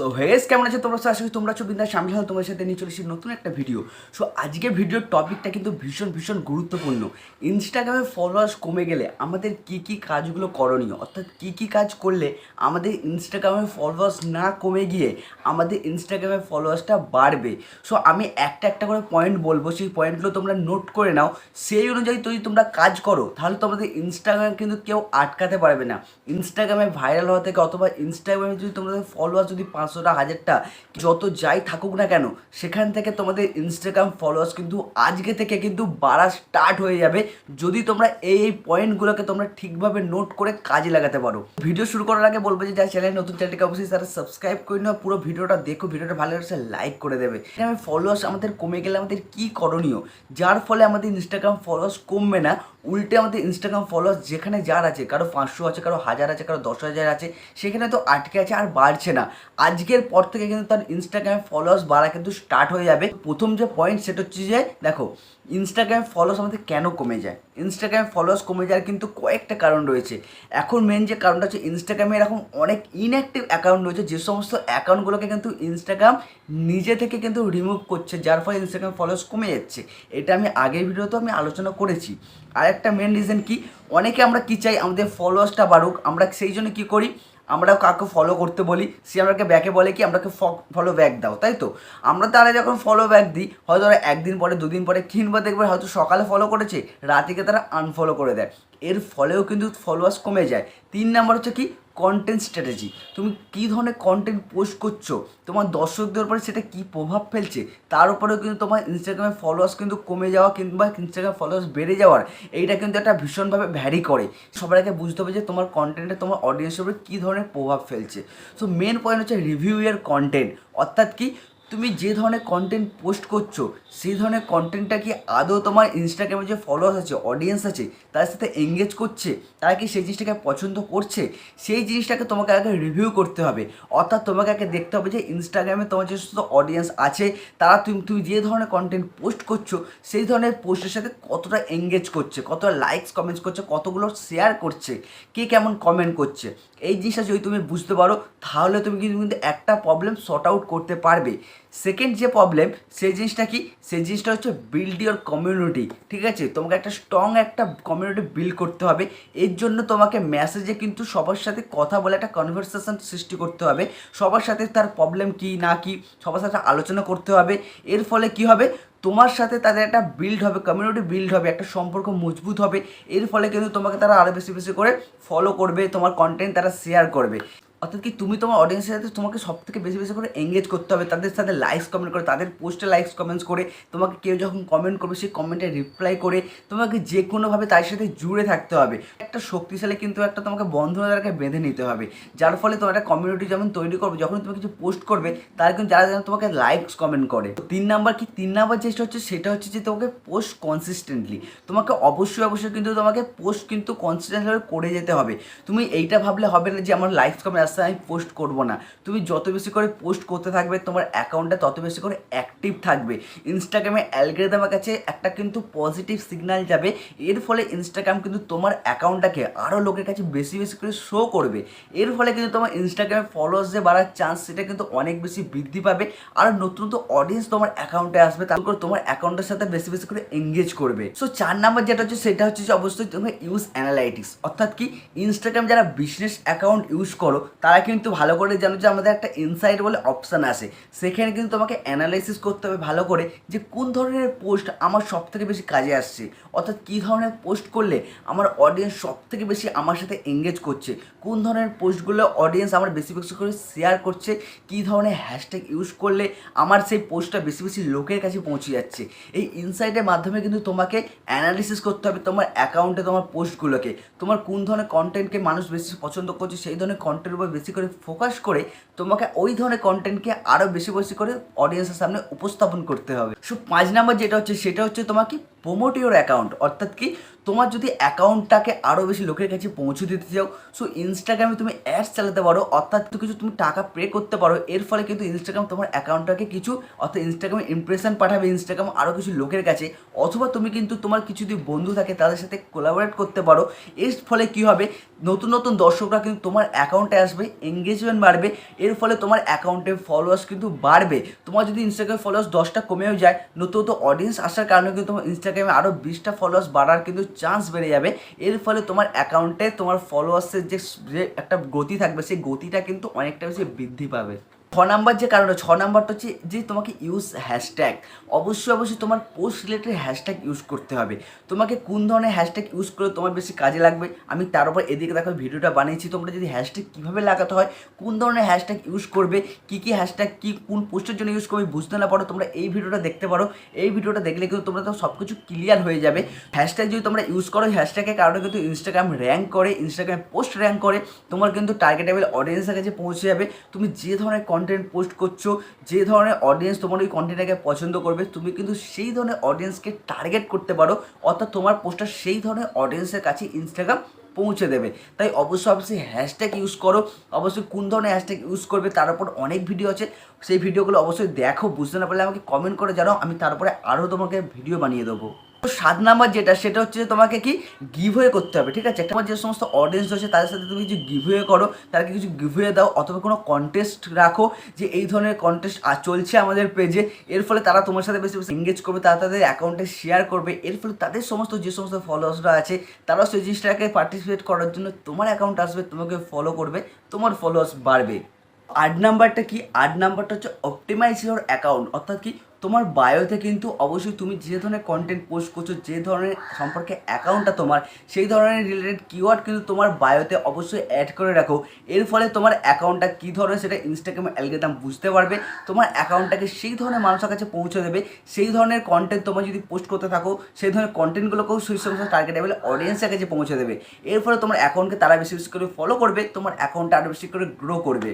তো হেস কেমন আছে? তোমরা করি তোমরা চোখ বিন্দাস। সামনে তোমার সাথে নিয়ে চলেছি নতুন একটা ভিডিও সো আজকে ভিডিওর টপিকটা কিন্তু ভীষণ ভীষণ গুরুত্বপূর্ণ। ইনস্টাগ্রামে ফলোয়ার্স কমে গেলে আমাদের কি কি কাজগুলো করণীয়? অর্থাৎ কি কি কাজ করলে আমাদের ইনস্টাগ্রামে ফলোয়ার্স না কমে গিয়ে আমাদের ইনস্টাগ্রামে ফলোয়ার্সটা বাড়বে? সো আমি একটা একটা করে পয়েন্ট বলব। সেই পয়েন্টগুলো তোমরা নোট করে নাও। সেই অনুযায়ী যদি তোমরা কাজ করো, তাহলে তোমাদের ইনস্টাগ্রাম কিন্তু কেউ আটকাতে পারবে না। ইনস্টাগ্রামে ভাইরাল হওয়া থেকে অথবা ইনস্টাগ্রামে যদি তোমাদের ফলোয়ার্স যদি পাঁচশোটা, হাজারটা, যত যাই থাকুক না কেন, সেখান থেকে তোমাদের ইনস্টাগ্রাম ফলোয়ার্স কিন্তু আজকে থেকে কিন্তু বাড়া স্টার্ট হয়ে যাবে। যদি তোমরা এই এই পয়েন্টগুলোকে তোমরা ঠিকভাবে নোট করে কাজে লাগাতে পারো। ভিডিও শুরু করার আগে বলব যে, যারা চ্যানেল নতুন চ্যানেলটিকে অবশ্যই তারা সাবস্ক্রাইব করে নাও। পুরো ভিডিওটা দেখো, ভিডিওটা ভালো লাগছে লাইক করে দেবে। আমি ফলোয়ার্স আমাদের কমে গেলে আমাদের কি করণীয়? যার ফলে আমাদের ইনস্টাগ্রাম ফলোয়ার্স কমবে না। উল্টে আমাদের ইনস্টাগ্রাম ফলোয়ার্স যেখানে যার আছে, কারও পাঁচশো আছে, কারও হাজার আছে, কারও দশ হাজার আছে, সেখানে তো আটকে আছে আর বাড়ছে না। আজকের পর থেকে কিন্তু তার ইনস্টাগ্রামে ফলোয়ার্স বাড়া কিন্তু স্টার্ট হয়ে যাবে। প্রথম যে পয়েন্ট সেটা হচ্ছে যে, দেখো ইনস্টাগ্রাম ফলোয়ার্স আমাদের কেন কমে যায়? ইনস্টাগ্রাম ফলোয়ার্স কমে যাওয়ার কিন্তু কয়েকটা কারণ রয়েছে। এখন মেন যে কারণটা হচ্ছে ইনস্টাগ্রামে এরকম অনেক ইনঅ্যাক্টিভ অ্যাকাউন্ট রয়েছে, যে সমস্ত অ্যাকাউন্টগুলোকে কিন্তু ইনস্টাগ্রাম নিজে থেকে কিন্তু রিমুভ করছে, যার ফলে ইনস্টাগ্রাম ফলোয়ার্স কমে যাচ্ছে। এটা আমি আগের ভিডিওতেও আমি আলোচনা করেছি। আর একটা মেন রিজন কি? অনেকে আমরা কি চাই? আমাদের ফলোয়ার্সটা বাড়ুক। আমরা সেই জন্য কী করি? আমরা কাউকে ফলো করতে বলি, সে আমাকে ব্যাকে বলে কি আমরাকে ফলো ব্যাক দাও। তাই তো? আমরা তারা যখন ফলো ব্যাক দিই, হয়তো ওরা একদিন পরে, দুদিন পরে কিংবা দেখবে হয়তো সকালে ফলো করেছে, রাতিকে তারা আনফলো করে দেয়। এর ফলেও কিন্তু ফলোয়ার্স কমে যায়। তিন নাম্বার হচ্ছে কি কন্টেন্ট স্ট্র্যাটেজি তুমি কী ধরনের কন্টেন্ট পোস্ট করছ? তোমার দর্শকদের উপরে সেটা কী প্রভাব ফেলছে? তার উপরেও কিন্তু তোমার ইনস্টাগ্রামে ফলোয়ার্স কিন্তু কমে যাওয়া কিংবা ইনস্টাগ্রাম ফলোয়ার্স বেড়ে যাওয়ার এইটা কিন্তু একটা ভীষণভাবে ভ্যারি করে। সবার আগে বুঝতে হবে যে তোমার কন্টেন্টে তোমার অডিয়েন্সের উপরে কী ধরনের প্রভাব ফেলছে। সো মেন পয়েন্ট হচ্ছে রিভিউ ইয়ার কন্টেন্ট অর্থাৎ কি তুমি যে ধরনের কন্টেন্ট পোস্ট করছ, সেই ধরনের কন্টেন্টটা কি আদৌ তোমার ইনস্টাগ্রামে যে ফলোয়ার্স আছে অডিয়েন্স আছে, তার সাথে এঙ্গেজ করছে, তারা কি সেই জিনিসটাকে পছন্দ করছে? সেই জিনিসটাকে তোমাকে আগে রিভিউ করতে হবে। অর্থাৎ তোমাকে আগে দেখতে হবে যে ইনস্টাগ্রামে তোমার যে সমস্ত অডিয়েন্স আছে, তারা তুমি তুমি যে ধরনের কন্টেন্ট পোস্ট করছ, সেই ধরনের পোস্টের সাথে কতটা এঙ্গেজ করছে, কতটা লাইকস কমেন্টস করছে, কতগুলো শেয়ার করছে, কে কেমন কমেন্ট করছে, এই জিনিসটা যদি তুমি বুঝতে পারো, তাহলে তুমি কিন্তু একটা প্রবলেম সর্ট আউট করতে পারবে। সেকেন্ড যে প্রবলেম সেই জিনিসটা কি? সেই জিনিসটা হচ্ছে বিল্ড ইউর কমিউনিটি ঠিক আছে? তোমাকে একটা স্ট্রং একটা কমিউনিটি বিল্ড করতে হবে। এর জন্য তোমাকে মেসেজে কিন্তু সবার সাথে কথা বলে একটা কনভারসেশন সৃষ্টি করতে হবে। সবার সাথে তার প্রবলেম কি, না কি, সবার সাথে আলোচনা করতে হবে। এর ফলে কি হবে? তোমার সাথে তাদের একটা বিল্ড হবে কমিউনিটি বিল্ড হবে, একটা সম্পর্ক মজবুত হবে। এর ফলে কিন্তু তোমাকে তারা আরও বেশি বেশি করে ফলো করবে, তোমার কন্টেন্ট তারা শেয়ার করবে। অর্থাৎ কি তুমি তোমার অডিয়েন্সের সাথে তোমাকে সব থেকে বেশি বেশি করে এঙ্গেজ করতে হবে, তাদের সাথে লাইকস কমেন্ট করে, তাদের পোস্টে লাইকস কমেন্টস করে, তোমাকে কেউ যখন কমেন্ট করবে সেই কমেন্টে রিপ্লাই করে, তোমাকে যে কোনোভাবে তার সাথে জুড়ে থাকতে হবে। একটা শক্তিশালী কিন্তু একটা তোমাকে বন্ধন দ্বারাকে বেঁধে নিতে হবে। যার ফলে তোমার একটা কমিউনিটি যেমন তৈরি করবে যখন তুমি কিছু পোস্ট করবে, তার কিন্তু যারা যেন তোমাকে লাইকস কমেন্ট করে। তিন নাম্বার কি? তিন নাম্বার যেটা হচ্ছে, সেটা হচ্ছে যে তোমাকে পোস্ট কনসিস্টেন্টলি তোমাকে অবশ্যই অবশ্যই কিন্তু তোমাকে পোস্ট কিন্তু কনসিস্টেন্টলি করে যেতে হবে। তুমি এইটা ভাবলে হবে না যে আমার লাইকস কমেন্ট আসছে আমি পোস্ট করব না। তুমি যত বেশি করে পোস্ট করতে থাকবে, তোমার অ্যাকাউন্টটা তত বেশি করে অ্যাক্টিভ থাকবে। ইনস্টাগ্রামে অ্যালগোরিদমের কাছে একটা কিন্তু পজিটিভ সিগন্যাল যাবে। এর ফলে ইনস্টাগ্রাম কিন্তু তোমার অ্যাকাউন্টটাকে আরও লোকের কাছে বেশি বেশি করে শো করবে। এর ফলে কিন্তু তোমার ইনস্টাগ্রামে ফলোয়ার্স যে বাড়ার চান্স সেটা কিন্তু অনেক বেশি বৃদ্ধি পাবে। আর নতুন নতুন অডিয়েন্স তোমার অ্যাকাউন্টে আসবে তারপর তোমার অ্যাকাউন্টের সাথে বেশি বেশি করে এঙ্গেজ করবে। সো চার নাম্বার যেটা হচ্ছে, সেটা হচ্ছে যে অবশ্যই তুমি ইউজ অ্যানালাইটিক্স অর্থাৎ কি ইনস্টাগ্রাম যারা বিজনেস অ্যাকাউন্ট ইউজ করো তারা কিন্তু ভালো করে জানো যে আমাদের একটা ইনসাইট বলে অপশান আসে। সেখানে কিন্তু তোমাকে অ্যানালাইসিস করতে হবে ভালো করে যে কোন ধরনের পোস্ট আমার সব থেকে বেশি কাজে আসছে। অর্থাৎ কী ধরনের পোস্ট করলে আমার অডিয়েন্স সব থেকে বেশি আমার সাথে এঙ্গেজ করছে? কোন ধরনের পোস্টগুলো অডিয়েন্স আমার বেশি বেশি করে শেয়ার করছে? কী ধরনের হ্যাশট্যাগ ইউজ করলে আমার সেই পোস্টটা বেশি বেশি লোকের কাছে পৌঁছে যাচ্ছে? এই ইনসাইটের মাধ্যমে কিন্তু তোমাকে অ্যানালিসিস করতে হবে তোমার অ্যাকাউন্টে তোমার পোস্টগুলোকে তোমার কোন ধরনের কন্টেন্টকে মানুষ বেশি পছন্দ করছে, সেই ধরনের কন্টেন্টের উপর বেশি করে ফোকাস করে তোমাকে ওই ধরনের কন্টেন্টকে আরও বেশি বেশি করে অডিয়েন্সের সামনে উপস্থাপন করতে হবে। সো পাঁচ নাম্বার যেটা হচ্ছে, সেটা হচ্ছে তোমাকে প্রোমোট ইউর অ্যাকাউন্ট অর্থাৎ কি, তোমার যদি অ্যাকাউন্টটাকে আরও বেশি লোকের কাছে পৌঁছে দিতে চাও সো ইনস্টাগ্রামে তুমি অ্যাডস চালাতে পারো, অর্থাৎ কিছু তুমি টাকা পে করতে পারো, এর ফলে কিন্তু ইনস্টাগ্রাম তোমার অ্যাকাউন্টটাকে কিছু, অর্থাৎ ইনস্টাগ্রামে ইমপ্রেশন পাঠাবে ইনস্টাগ্রাম আরও কিছু লোকের কাছে, অথবা তুমি কিন্তু তোমার কিছু যদি বন্ধু থাকে তাদের সাথে কোলাবোরেট করতে পারো, এর ফলে কি হবে, নতুন নতুন দর্শকরা কিন্তু তোমার অ্যাকাউন্টে আসবে এঙ্গেজমেন্ট বাড়বে, এর ফলে তোমার অ্যাকাউন্টে ফলোয়ার্স কিন্তু বাড়বে। তোমার যদি ইনস্টাগ্রাম ফলোয়ার্স দশটা কমেও যায়, নতুন নতুন অডিয়েন্স আসার কারণে কিন্তু তোমার ইনস্টাগ্রামে আরও বিশটা ফলোয়ার্স বাড়ার কিন্তু চান্স বেড়ে যাবে। এর ফলে তোমার অ্যাকাউন্টে তোমার ফলোয়ার্সের যে একটা গতি থাকবে, সেই গতিটা কিন্তু অনেকটা বেশি বৃদ্ধি পাবে। নাম্বার যে কারণ, ছ নাম্বারটা হচ্ছে যে তোমাকে ইউজ হ্যাশট্যাগ অবশ্যই অবশ্যই তোমার পোস্ট রিলেটেড হ্যাশট্যাগ ইউজ করতে হবে। তোমাকে কোন ধরনের হ্যাশট্যাগ ইউজ করে তোমার বেশি কাজে লাগবে, আমি তার উপর এদিকে দেখো ভিডিওটা বানিয়েছি, তোমরা যদি হ্যাশট্যাগ কীভাবে লাগাতে হয়, কোন ধরনের হ্যাশট্যাগ ইউজ করবে, কী কী হ্যাশট্যাগ কী কোন পোস্টের জন্য ইউজ করবে বুঝতে না পারো, তোমরা এই ভিডিওটা দেখতে পারো। এই ভিডিওটা দেখলে কিন্তু তোমরা তো সব কিছু ক্লিয়ার হয়ে যাবে। হ্যাশট্যাগ যদি তোমরা ইউজ করো হ্যাশট্যাগের কারণে কিন্তু ইনস্টাগ্রাম র্যাঙ্ক করে ইনস্টাগ্রাম পোস্ট র্যাঙ্ক করে, তোমার কিন্তু টার্গেটেবল অডিয়েন্সের কাছে পৌঁছে যাবে। তুমি যে ধরনের কন্টেন্ট পোস্ট করছ, যে ধরনের অডিয়েন্স তোমার ওই কন্টেন্টটাকে পছন্দ করবে, তুমি কিন্তু সেই ধরনের অডিয়েন্সকে টার্গেট করতে পারো, অর্থাৎ তোমার পোস্টটা সেই ধরনের অডিয়েন্সের কাছে ইনস্টাগ্রাম পৌঁছে দেবে। তাই অবশ্যই অবশ্যই হ্যাশট্যাগ ইউজ করো, অবশ্যই কোন ধরনের হ্যাশট্যাগ ইউজ করবে তার উপর অনেক ভিডিও আছে, সেই ভিডিওগুলো অবশ্যই দেখো, বুঝতে না পারলে আমাকে কমেন্ট করে জানাও, আমি তারপরে আরও তোমাকে ভিডিও বানিয়ে দেবো। সাত নাম্বার যেটা, সেটা হচ্ছে যে তোমাকে কি গিভওয়ে করতে হবে, ঠিক আছে? তোমার যে সমস্ত অডিয়েন্স রয়েছে, তাদের সাথে তুমি কিছু গিভওয়ে করো, তাদেরকে কিছু গিভওয়ে দাও, অথবা কোনো কন্টেস্ট রাখো যে এই ধরনের কন্টেস্ট চলছে আমাদের পেজে এর ফলে তারা তোমার সাথে বেশি বেশি এঙ্গেজ করবে, তারা তাদের অ্যাকাউন্টে শেয়ার করবে। এর ফলে তাদের সমস্ত, যে সমস্ত ফলোয়ার্সরা আছে, তারাও সেই জিনিসটাকে পার্টিসিপেট করার জন্য তোমার অ্যাকাউন্ট আসবে, তোমাকে ফলো করবে, তোমার ফলোয়ার্স বাড়বে। আট নাম্বারটা কি? আট নাম্বারটা হচ্ছে অপটিমাইজ ইউর অ্যাকাউন্ট অর্থাৎ কি তোমার বায়োতে কিন্তু অবশ্যই তুমি যে ধরনের কন্টেন্ট পোস্ট করছ, যে ধরনের সম্পর্কে অ্যাকাউন্টটা তোমার, সেই ধরনের রিলেটেড কিওয়ার্ড কিন্তু তোমার বায়োতে অবশ্যই অ্যাড করে রাখো। এর ফলে তোমার অ্যাকাউন্টটা কী ধরনের সেটা ইনস্টাগ্রামে অ্যালগেদাম বুঝতে পারবে, তোমার অ্যাকাউন্টটাকে সেই ধরনের মানুষের কাছে পৌঁছে দেবে, সেই ধরনের কন্টেন্ট তোমার যদি পোস্ট করতে থাকো, সেই ধরনের কন্টেন্টগুলোকেও সেই সমস্ত টার্গেটেবল অডিয়েন্সের কাছে পৌঁছে দেবে। এর ফলে তোমার অ্যাকাউন্টকে তারা বেশি বেশি করে ফলো করবে, তোমার অ্যাকাউন্টটা আরও বেশি করে গ্রো করবে।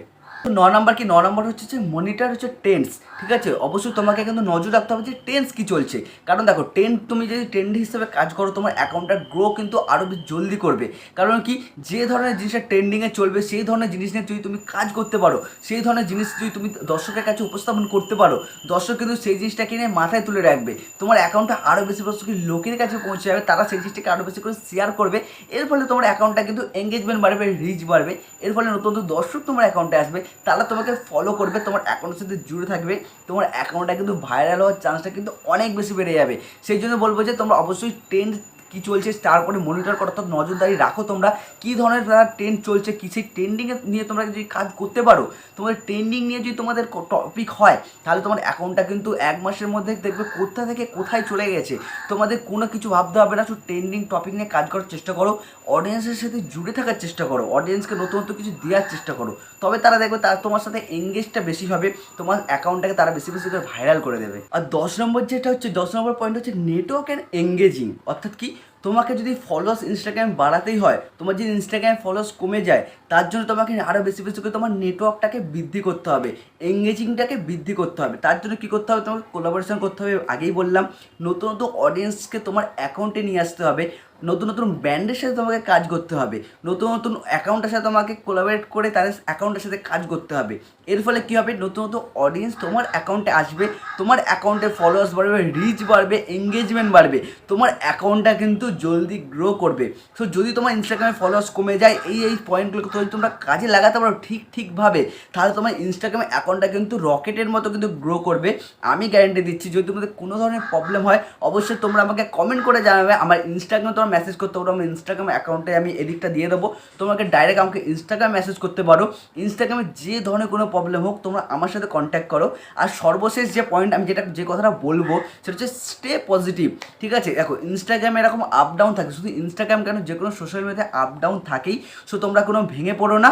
ন নাম্বার কি? ন নাম্বার হচ্ছে যে মনিটর হচ্ছে টেন্স ঠিক আছে? অবশ্যই তোমাকে কিন্তু নজর রাখতে হবে যে টেন্স কী চলছে। কারণ দেখো টেন্ট তুমি যদি ট্রেন্ড হিসেবে কাজ করো, তোমার অ্যাকাউন্টটা গ্রো কিন্তু আরও বেশি জলদি করবে। কারণ কি? যে ধরনের জিনিসটা ট্রেন্ডিংয়ে চলবে, সেই ধরনের জিনিস নিয়ে যদি তুমি কাজ করতে পারো, সেই ধরনের জিনিস যদি তুমি দর্শকের কাছে উপস্থাপন করতে পারো, দর্শক কিন্তু সেই জিনিসটাকে নিয়ে মাথায় তুলে রাখবে। তোমার অ্যাকাউন্টটা আরও বেশি বেশি লোকের কাছে পৌঁছে যাবে, তারা সেই জিনিসটাকে আরও বেশি করে শেয়ার করবে। এর ফলে তোমার অ্যাকাউন্টটা কিন্তু এঙ্গেজমেন্ট বাড়বে রিচ বাড়বে। এর ফলে নতুন নতুন দর্শক তোমার অ্যাকাউন্টে আসবে। তারা তোমাকে ফলো করবে, তোমার অ্যাকাউন্টের সাথে জুড়ে থাকবে, তোমার অ্যাকাউন্টটা কিন্তু ভাইরাল হওয়ার চান্সটা কিন্তু অনেক বেশি বেড়ে যাবে। সেই জন্য বলব যে তোমরা অবশ্যই ট্রেন্ড কী চলছে তারপরে মনিটর করো, অর্থাৎ নজরদারি রাখো তোমরা। কী ধরনের তারা ট্রেন্ড চলছে কী সেই ট্রেন্ডিংয়ে নিয়ে তোমরা যদি কাজ করতে পারো, তোমাদের ট্রেন্ডিং নিয়ে যদি তোমাদের টপিক হয়, তাহলে তোমার অ্যাকাউন্টটা কিন্তু এক মাসের মধ্যে দেখবে কোথা থেকে কোথায় চলে গেছে। তোমাদের কোনো কিছু ভাবতে হবে না, শুধু ট্রেন্ডিং টপিক নিয়ে কাজ করার চেষ্টা করো। অডিয়েন্সের সাথে জুড়ে থাকার চেষ্টা করো। অডিয়েন্সকে নতুন নতুন কিছু দেওয়ার চেষ্টা করো। তবে তারা দেখবে তারা তোমার সাথে এঙ্গেজটা বেশি হবে, তোমার অ্যাকাউন্টটাকে তারা বেশি বেশি করে ভাইরাল করে দেবে। আর দশ নম্বর যেটা হচ্ছে, দশ নম্বর পয়েন্ট হচ্ছে নেটওয়ার্ক অ্যান্ড এঙ্গেজিং অর্থাৎ কি? তোমাকে যদি ফলোয়ার্স ইনস্টাগ্রাম বাড়াতেই হয়, তোমার যদি ইনস্টাগ্রাম ফলোয়ার্স কমে যায়, তার জন্য তোমাকে আরও বেশি বেশি করে তোমার নেটওয়ার্কটাকে বৃদ্ধি করতে হবে এঙ্গেজিংটাকে বৃদ্ধি করতে হবে। তার জন্য কী করতে হবে? তোমাকে কোলাবোরেশন করতে হবে। আগেই বললাম, নতুন নতুন অডিয়েন্সকে তোমার অ্যাকাউন্টে নিয়ে আসতে হবে। নতুন নতুন ব্র্যান্ডের সাথে তোমাকে কাজ করতে হবে। নতুন নতুন অ্যাকাউন্টের সাথে তোমাকে কোলাবোরেট করে তাদের অ্যাকাউন্টের সাথে কাজ করতে হবে। এর ফলে কী হবে? নতুন নতুন অডিয়েন্স তোমার অ্যাকাউন্টে আসবে, তোমার অ্যাকাউন্টে ফলোয়ার্স বাড়বে রিচ বাড়বে এঙ্গেজমেন্ট বাড়বে, তোমার অ্যাকাউন্টটা কিন্তু জলদি গ্রো করবে। সো যদি তোমার ইনস্টাগ্রামে ফলোয়ার্স কমে যায়, এই এই পয়েন্টগুলোকে যদি তোমরা কাজে লাগাতে পারো ঠিক, ঠিকভাবে, তাহলে তোমার ইনস্টাগ্রামে অ্যাকাউন্টটা কিন্তু রকেটের মতো কিন্তু গ্রো করবে। আমি গ্যারেন্টি দিচ্ছি, যদি তোমাদের কোনো ধরনের প্রবলেম হয়, অবশ্যই তোমরা আমাকে কমেন্ট করে জানাবে। আমার ইনস্টাগ্রামে তোমার মেসেজ করতে পারো, আমার ইনস্টাগ্রাম অ্যাকাউন্টে আমি এডিটটা দিয়ে দেবো। তোমাকে ডাইরেক্ট আমাকে ইনস্টাগ্রাম মেসেজ করতে পারো। ইনস্টাগ্রামে যে ধরনের কোনো প্রবলেম হোক, তোমরা আমার সাথে কন্ট্যাক্ট করো। আর সর্বশেষ যে পয়েন্ট আমি যেটা, যে কথাটা বলব, সেটা হচ্ছে স্টে পজিটিভ ঠিক আছে? দেখো ইনস্টাগ্রামে এরকম আপ ডাউন থাকে, শুধু ইনস্টাগ্রাম কেন? যে কোনো সোশ্যাল মিডিয়াতে আপ ডাউন থাকেই সো তোমরা কোনো ভেঙে পড়ো না।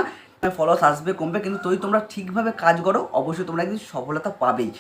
ফলোয়ার্স আসবে, কমবে, কিন্তু তুই তোমরা ঠিকভাবে কাজ করো, অবশ্যই তোমরা একদিন সফলতা পাবেই।